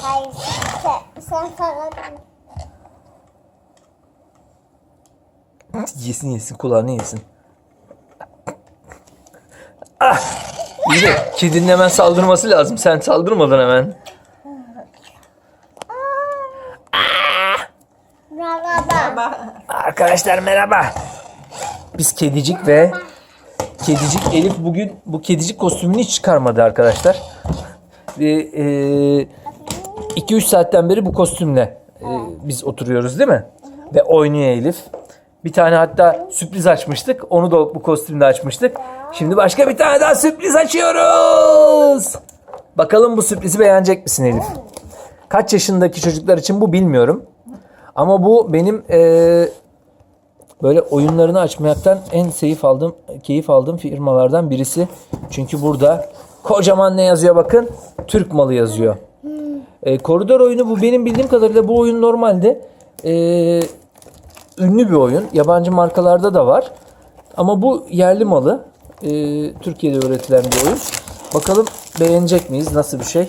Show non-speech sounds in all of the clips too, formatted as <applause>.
Hayır sen, sen saladın. Yesin yesin kulağını yesin. Ah! İyi de kedinin hemen saldırması lazım. Sen saldırmadan hemen. Merhaba. Arkadaşlar merhaba. Biz kedicik ve kedicik Elif bugün bu kedicik kostümünü hiç çıkarmadı arkadaşlar. Ve 2-3 saatten beri bu kostümle e, biz oturuyoruz değil mi? Ve oynuyor Elif. Bir tane hatta sürpriz açmıştık. Onu da bu kostümle açmıştık. Şimdi başka bir tane daha sürpriz açıyoruz. Bakalım bu sürprizi beğenecek misin Elif? Kaç yaşındaki çocuklar için bu bilmiyorum. Ama bu benim eee, böyle oyunlarını açmaktan en keyif aldığım keyif aldığım firmalardan birisi. Çünkü burada kocaman ne yazıyor bakın? Türk malı yazıyor. E, koridor oyunu bu benim bildiğim kadarıyla bu oyun normalde e, ünlü bir oyun. Yabancı markalarda da var. Ama bu yerli malı. E, Türkiye'de üretilen bir oyun. Bakalım beğenecek miyiz? Nasıl bir şey?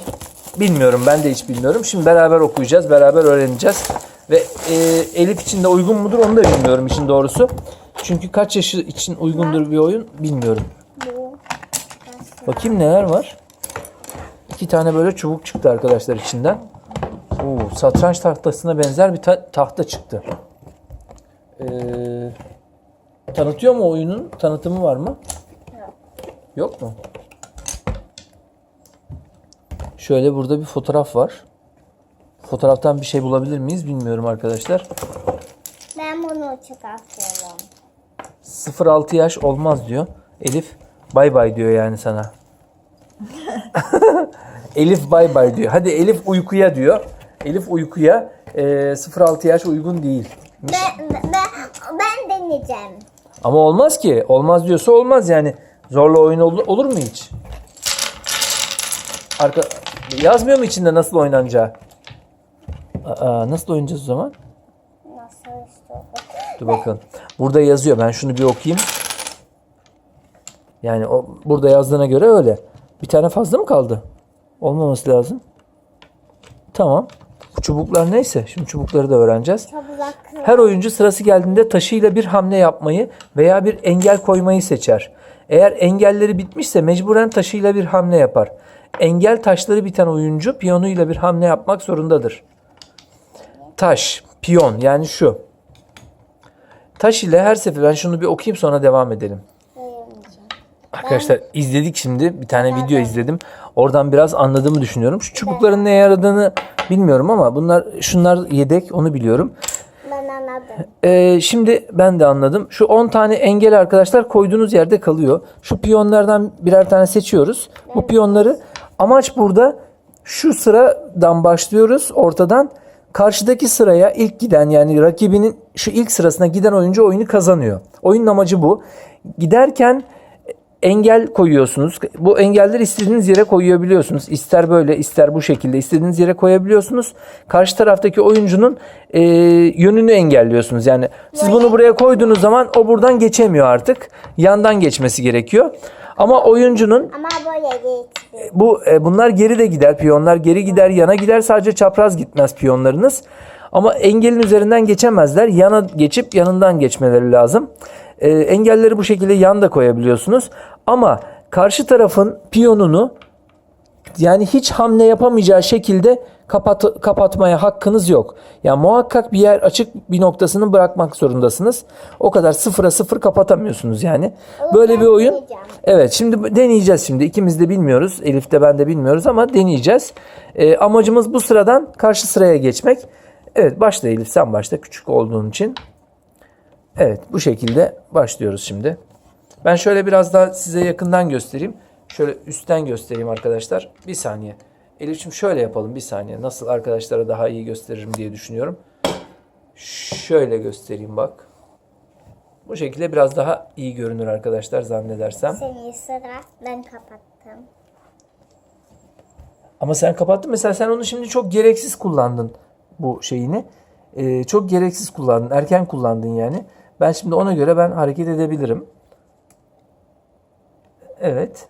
Bilmiyorum. Ben de hiç bilmiyorum. Şimdi beraber okuyacağız. Beraber öğreneceğiz. Ve e, Elif için de uygun mudur onu da bilmiyorum işin doğrusu. Çünkü kaç yaşı için uygundur bir oyun bilmiyorum. Bakayım neler var. İki tane böyle çubuk çıktı arkadaşlar içinden. Oo, satranç tahtasına benzer bir ta- tahta çıktı. Ee, tanıtıyor mu oyunun? Tanıtımı var mı? Yok. Yok mu? Şöyle burada bir fotoğraf var. Fotoğraftan bir şey bulabilir miyiz bilmiyorum arkadaşlar. Ben bunu çıkartıyorum. 0-6 yaş olmaz diyor. Elif bay bay diyor yani sana. <laughs> Elif bay bay diyor. Hadi Elif uykuya diyor. Elif uykuya e, 0-6 yaş uygun değil. Ben, ben, ben deneyeceğim. Ama olmaz ki. Olmaz diyorsa olmaz yani. Zorla oyun olur, olur mu hiç? Arka, yazmıyor mu içinde nasıl oynanacağı? Aa, nasıl oynayacağız o zaman? Nasıl? Dur bakalım. Burada yazıyor. Ben şunu bir okuyayım. Yani o burada yazdığına göre öyle. Bir tane fazla mı kaldı? Olmaması lazım. Tamam. Bu çubuklar neyse. Şimdi çubukları da öğreneceğiz. Her oyuncu sırası geldiğinde taşıyla bir hamle yapmayı veya bir engel koymayı seçer. Eğer engelleri bitmişse mecburen taşıyla bir hamle yapar. Engel taşları biten oyuncu piyonuyla bir hamle yapmak zorundadır. Taş, piyon yani şu. Taş ile her sefer ben şunu bir okuyayım sonra devam edelim. Arkadaşlar izledik şimdi. Bir tane video izledim. Oradan biraz anladığımı düşünüyorum. Şu çubukların neye yaradığını bilmiyorum ama bunlar şunlar yedek onu biliyorum. Ben anladım. Ee, şimdi ben de anladım. Şu 10 tane engel arkadaşlar koyduğunuz yerde kalıyor. Şu piyonlardan birer tane seçiyoruz. Bu piyonları amaç burada şu sıradan başlıyoruz ortadan. Karşıdaki sıraya ilk giden yani rakibinin şu ilk sırasına giden oyuncu oyunu kazanıyor. Oyunun amacı bu. Giderken engel koyuyorsunuz. Bu engelleri istediğiniz yere koyabiliyorsunuz. İster böyle ister bu şekilde istediğiniz yere koyabiliyorsunuz. Karşı taraftaki oyuncunun e, yönünü engelliyorsunuz. Yani siz bunu buraya koyduğunuz zaman o buradan geçemiyor artık. Yandan geçmesi gerekiyor. Ama oyuncunun Ama böyle bu e, bunlar geri de gider. Piyonlar geri gider, yana gider. Sadece çapraz gitmez piyonlarınız. Ama engelin üzerinden geçemezler. Yana geçip yanından geçmeleri lazım. E, engelleri bu şekilde yan da koyabiliyorsunuz. Ama karşı tarafın piyonunu yani hiç hamle yapamayacağı şekilde kapat, kapatmaya hakkınız yok. Yani muhakkak bir yer açık bir noktasını bırakmak zorundasınız. O kadar sıfıra sıfır kapatamıyorsunuz yani. Böyle bir oyun. Evet şimdi deneyeceğiz şimdi. İkimiz de bilmiyoruz. Elif de ben de bilmiyoruz ama deneyeceğiz. Ee, amacımız bu sıradan karşı sıraya geçmek. Evet başla Elif sen başla küçük olduğun için. Evet bu şekilde başlıyoruz şimdi. Ben şöyle biraz daha size yakından göstereyim. Şöyle üstten göstereyim arkadaşlar. Bir saniye. Elif'ciğim şöyle yapalım bir saniye. Nasıl arkadaşlara daha iyi gösteririm diye düşünüyorum. Şöyle göstereyim bak. Bu şekilde biraz daha iyi görünür arkadaşlar zannedersem. Seni sıra ben kapattım. Ama sen kapattın. Mesela sen onu şimdi çok gereksiz kullandın bu şeyini. Ee, çok gereksiz kullandın. Erken kullandın yani. Ben şimdi ona göre ben hareket edebilirim. Evet.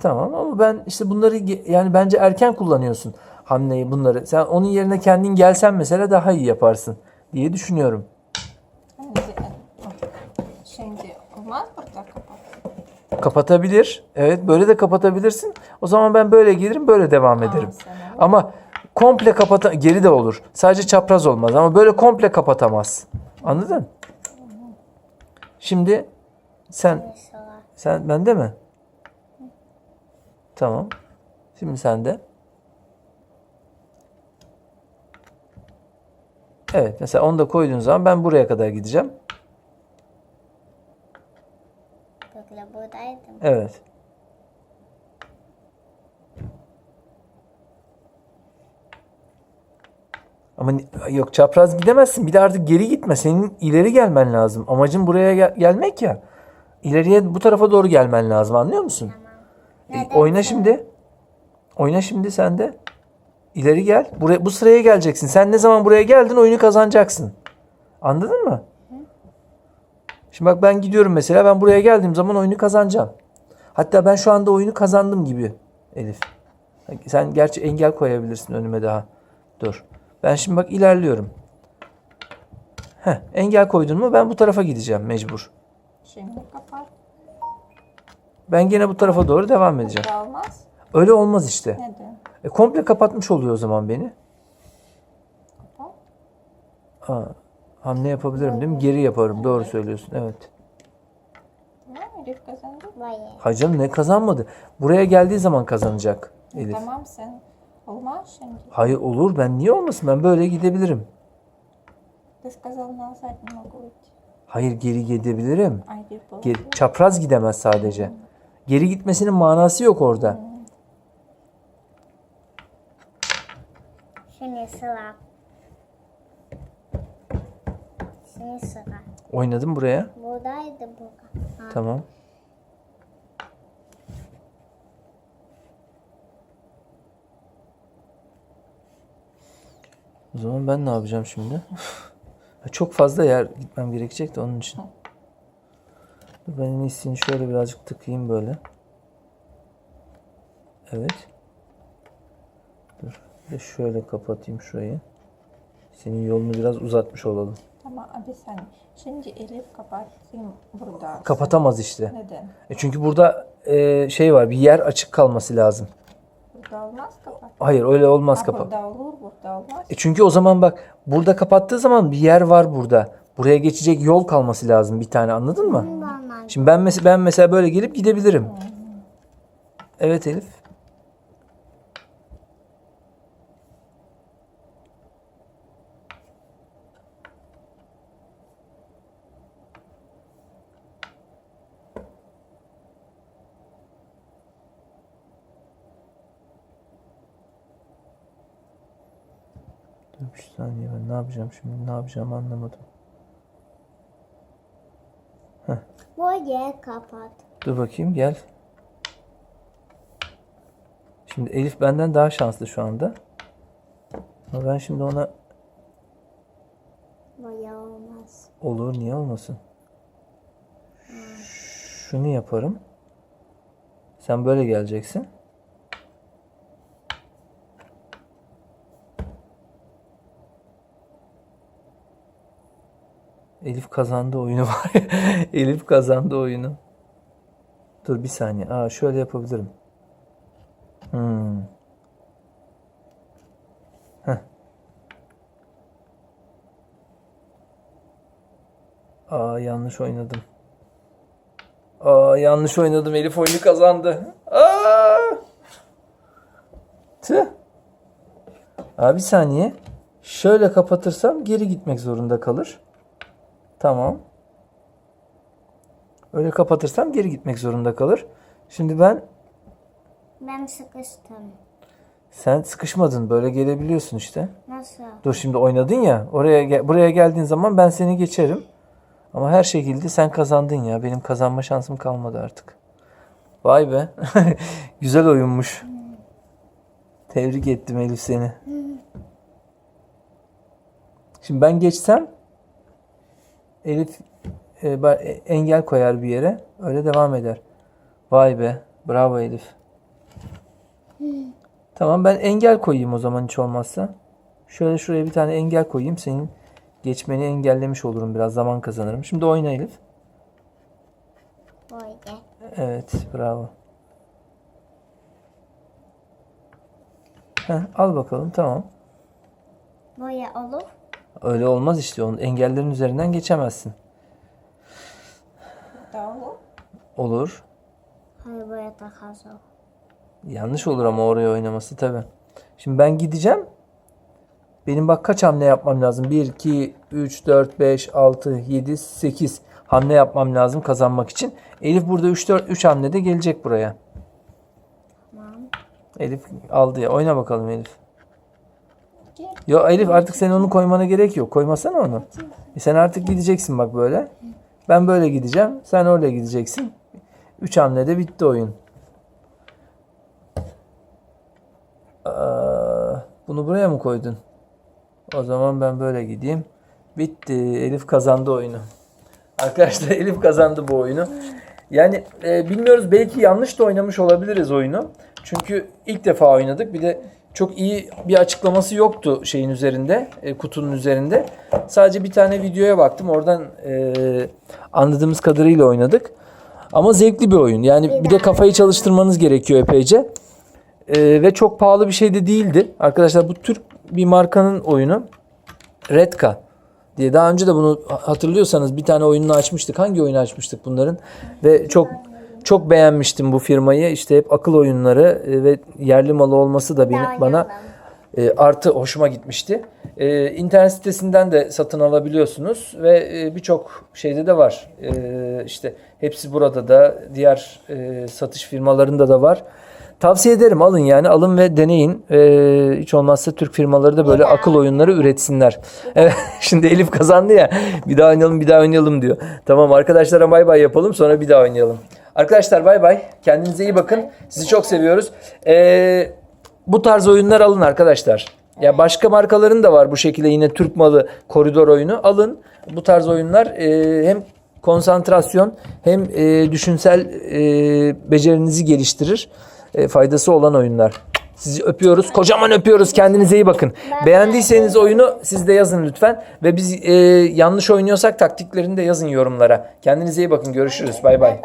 Tamam ama ben işte bunları yani bence erken kullanıyorsun hamleyi bunları. Sen onun yerine kendin gelsen mesela daha iyi yaparsın diye düşünüyorum. Şimdi, olmaz burada kapat. Kapatabilir. Evet böyle de kapatabilirsin. O zaman ben böyle gelirim böyle devam ederim. Ama komple kapata geri de olur. Sadece çapraz olmaz ama böyle komple kapatamaz. Anladın? Şimdi sen sen bende mi? Tamam. Şimdi sende. Evet mesela onu da koyduğun zaman ben buraya kadar gideceğim. Böyle buradaydım. Evet. Ama ni- yok çapraz gidemezsin. Bir de artık geri gitme. Senin ileri gelmen lazım. Amacın buraya gel- gelmek ya. İleriye bu tarafa doğru gelmen lazım. Anlıyor musun? E, oyna şimdi. Oyna şimdi sen de. İleri gel. Buraya, bu sıraya geleceksin. Sen ne zaman buraya geldin oyunu kazanacaksın. Anladın mı? Şimdi bak ben gidiyorum mesela. Ben buraya geldiğim zaman oyunu kazanacağım. Hatta ben şu anda oyunu kazandım gibi Elif. Sen gerçi engel koyabilirsin önüme daha. Dur. Ben şimdi bak ilerliyorum. Heh, engel koydun mu ben bu tarafa gideceğim mecbur. Şimdi kapat. Ben gene bu tarafa doğru devam edeceğim. Olmaz. Öyle olmaz işte. Neden? E, komple kapatmış oluyor o zaman beni. Kapat. Aa, hamle yapabilirim değil mi? Geri yaparım. Doğru söylüyorsun. Evet. Tamam Elif kazandı. Hayır. Hayır canım ne kazanmadı? Buraya geldiği zaman kazanacak Elif. Tamam sen. Olmaz şimdi. Hayır olur. Ben niye olmasın? Ben böyle gidebilirim. Ты сказал назад не могу идти. Hayır geri gidebilirim. Айди было. Geri- çapraz gidemez sadece. Geri gitmesinin manası yok orada. Şimdi sıra. Şimdi sıra. Oynadım buraya. Buradaydı bu. Ha. Tamam. O zaman ben ne yapacağım şimdi? Çok fazla yer gitmem gerekecek de onun için. Ben en iyisini şöyle birazcık tıkayım böyle. Evet. Dur. De şöyle kapatayım şurayı. Senin yolunu biraz uzatmış olalım. Tamam abi sen. Şimdi Elif kapatsın burada. Kapatamaz işte. Neden? E çünkü burada e, şey var bir yer açık kalması lazım. Burada olmaz kapat. Hayır öyle olmaz Ha, kapat. burada olur, burada olmaz. E çünkü o zaman bak burada kapattığı zaman bir yer var burada. Buraya geçecek yol kalması lazım bir tane anladın mı? Normal. Şimdi ben mesela ben mesela böyle gelip gidebilirim. Evet Elif. Dur bir saniye ben ne yapacağım şimdi ne yapacağımı anlamadım. Buraya kapat. Dur bakayım gel. Şimdi Elif benden daha şanslı şu anda. Ama ben şimdi ona Buraya olmaz. olur niye olmasın? Şunu yaparım. Sen böyle geleceksin. Elif kazandı oyunu <laughs> var. Elif kazandı oyunu. Dur bir saniye. Aa şöyle yapabilirim. Hmm. Heh. Aa yanlış oynadım. Aa yanlış oynadım. Elif oyunu kazandı. Aa! Tüh. Bir saniye. Şöyle kapatırsam geri gitmek zorunda kalır. Tamam. Öyle kapatırsam geri gitmek zorunda kalır. Şimdi ben Ben sıkıştım. sen sıkışmadın böyle gelebiliyorsun işte. Nasıl? Dur şimdi oynadın ya. Oraya gel- buraya geldiğin zaman ben seni geçerim. Ama her şekilde sen kazandın ya. Benim kazanma şansım kalmadı artık. Vay be. <laughs> Güzel oyunmuş. Tebrik ettim Elif seni. Şimdi ben geçsem Elif e, e, engel koyar bir yere. Öyle devam eder. Vay be. Bravo Elif. Tamam ben engel koyayım o zaman hiç olmazsa. Şöyle şuraya bir tane engel koyayım. Senin geçmeni engellemiş olurum. Biraz zaman kazanırım. Şimdi oyna Elif. Böyle. Evet bravo. Heh, al bakalım tamam. Böyle olur. Öyle olmaz işte. Onun engellerin üzerinden geçemezsin. Tahu. Olur. Hayır böyle daha zor. Yanlış olur ama oraya oynaması tabi. Şimdi ben gideceğim. Benim bak kaç hamle yapmam lazım? 1, 2, 3, 4, 5, 6, 7, 8 hamle yapmam lazım kazanmak için. Elif burada 3, 4, 3 hamlede gelecek buraya. Tamam. Elif aldı ya. Oyna bakalım Elif. Yo Elif artık senin onu koymana gerek yok. Koymasana onu. E sen artık gideceksin bak böyle. Ben böyle gideceğim. Sen öyle gideceksin. 3 hamlede bitti oyun. Aa, bunu buraya mı koydun? O zaman ben böyle gideyim. Bitti. Elif kazandı oyunu. <laughs> Arkadaşlar Elif kazandı bu oyunu. Yani e, bilmiyoruz belki yanlış da oynamış olabiliriz oyunu. Çünkü ilk defa oynadık. Bir de çok iyi bir açıklaması yoktu şeyin üzerinde, e, kutunun üzerinde. Sadece bir tane videoya baktım. Oradan e, anladığımız kadarıyla oynadık. Ama zevkli bir oyun. Yani bir de kafayı çalıştırmanız gerekiyor epeyce. E, ve çok pahalı bir şey de değildi. Arkadaşlar bu Türk bir markanın oyunu. Redka diye. Daha önce de bunu hatırlıyorsanız bir tane oyununu açmıştık. Hangi oyunu açmıştık bunların? Ve çok çok beğenmiştim bu firmayı. İşte hep akıl oyunları e, ve yerli malı olması da beni, bana e, artı hoşuma gitmişti. E, internet sitesinden de satın alabiliyorsunuz ve e, birçok şeyde de var. E, işte hepsi burada da diğer e, satış firmalarında da var. Tavsiye ederim alın yani alın ve deneyin. E, hiç olmazsa Türk firmaları da böyle akıl oyunları üretsinler. Evet <laughs> şimdi Elif kazandı ya bir daha oynayalım bir daha oynayalım diyor. Tamam arkadaşlara bay bay yapalım sonra bir daha oynayalım. Arkadaşlar bay bay kendinize iyi bakın sizi çok seviyoruz. Eee bu tarz oyunlar alın arkadaşlar. Ya başka markaların da var bu şekilde yine Türk malı koridor oyunu. Alın bu tarz oyunlar e, hem konsantrasyon hem e, düşünsel e, becerinizi geliştirir. E, faydası olan oyunlar. Sizi öpüyoruz. Kocaman öpüyoruz. Kendinize iyi bakın. Beğendiyseniz oyunu siz de yazın lütfen. Ve biz e, yanlış oynuyorsak taktiklerini de yazın yorumlara. Kendinize iyi bakın. Görüşürüz. Bay bay.